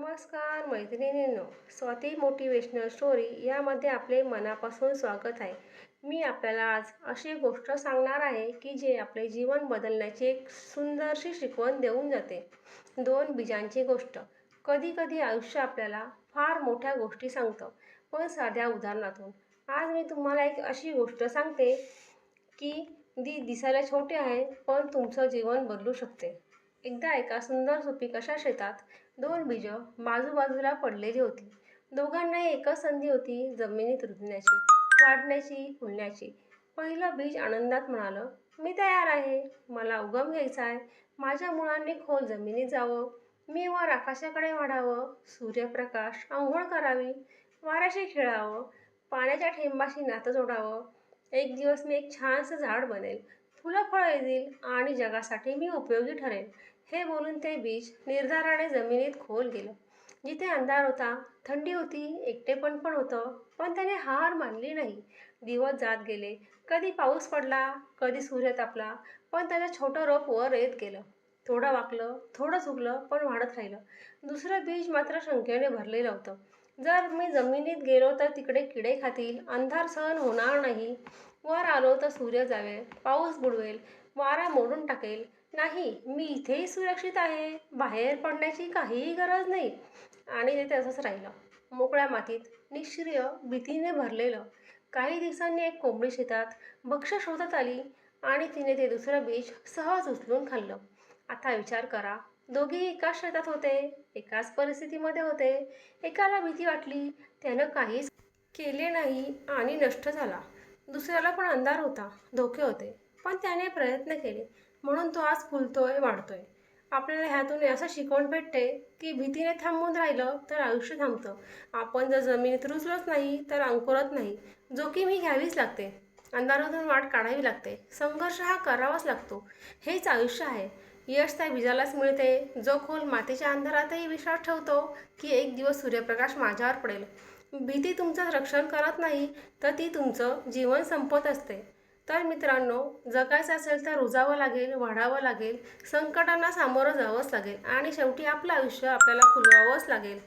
नमस्कार मैत्रिणींनो. Swati motivational story यामध्ये आपले मनापासून स्वागत आहे. मी आपल्याला आज अशी गोष्ट सांगणार आहे की जे आपले जीवन बदलण्याची एक सुंदरशी शिकवण देऊन जाते. दोन बीजांची गोष्ट. कधी कधी आयुष्य आपल्याला फार मोठ्या गोष्टी सांगतं. पण साध्या उदाहरणातून. आज मी तुम्हाला एक अशी गोष्ट सांगते की ती दिसायला छोटी आहे पण तुमचं जीवन बदलू शकते. एकदा एका सुंदर सुपीक अशा शेतात दोन बीजं बाजूबाजूला पडलेली होती. दोघांनाही एकच संधी होती जमिनीत रुजण्याची वाढण्याची फुलण्याची. पहिलं बीज आनंदात म्हणालं मी तयार आहे मला उगम घ्यायचा आहे. माझ्या मुळांनी खोल जमिनीत जावं. मी वर आकाशाकडे वाढावं. सूर्यप्रकाश आंघोळ करावी. वाऱ्याशी खेळावं. पाण्याच्या ठेंबाशी नातं जोडावं. एक दिवस मी एक छानसं झाड बनेल. फुलं फळं येतील आणि जगासाठी मी उपयोगी ठरेल हे बोलून ते बीज निर्धाराने जमिनीत खोल गेलं. जिथे अंधार होता थंडी होती एकटेपण पण होतं पण त्याने हार मानली नाही. दिवस जात गेले कधी पाऊस पडला कधी सूर्य तापला पण त्याचं छोटं रोप वर येत गेलं. थोडं वाकलं थोडं झुकलं पण वाढत राहिलं. दुसरं बीज मात्र शंकेने भरलेलं होतं. जर मी जमिनीत गेलो तर तिकडे किडे खातील अंधार सहन होणार नाही. वर आलो तर सूर्य जावेल पाऊस बुडवेल वारा मोडून टाकेल. नाही मी इथेही सुरक्षित आहे बाहेर पडण्याची काहीही गरज नाही. आणि ते तसंच राहिलं. मोकळ्या मातीत निष्क्रिय भीतीने भरलेलं. काही दिवसांनी एक कोंबडी शेतात भक्ष शोधत आली आणि तिने ते दुसरं बीज सहज उचलून खाल्लं. आता विचार करा दोघेही एकाच शेतात होते एकाच परिस्थितीमध्ये होते. एकाला भीती वाटली त्यानं काहीच केले नाही आणि नष्ट झाला. दुसऱ्याला पण अंधार होता धोके होते. पण त्याने प्रयत्न केले. म्हणून तो आज फुलतोय वाढतोय. आपल्याला ह्यातून असं शिकवण भेटते की भीतीने थांबून राहिलं तर आयुष्य थांबतं. आपण जर जमिनीत रुजलोच नाही तर अंकुरत नाही. जोखीम ही घ्यावीच लागते. अंधारातून वाट काढावी लागते. संघर्ष हा करावाच लागतो. हेच आयुष्य आहे. यश त्या बीजालाच मिळते. जो खोल मातीच्या अंधारातही विश्वास ठेवतो की एक दिवस सूर्यप्रकाश माझ्यावर पडेल. भीती तुमचं रक्षण करत नाही तर ती तुमचं जीवन संपत असते. तर मित्रांनो जगायचं असेल तर रुजावं लागेल वाढावं लागेल संकटांना सामोरं जावंच लागेल आणि शेवटी आपलं आयुष्य आपल्याला फुलवावंच लागेल.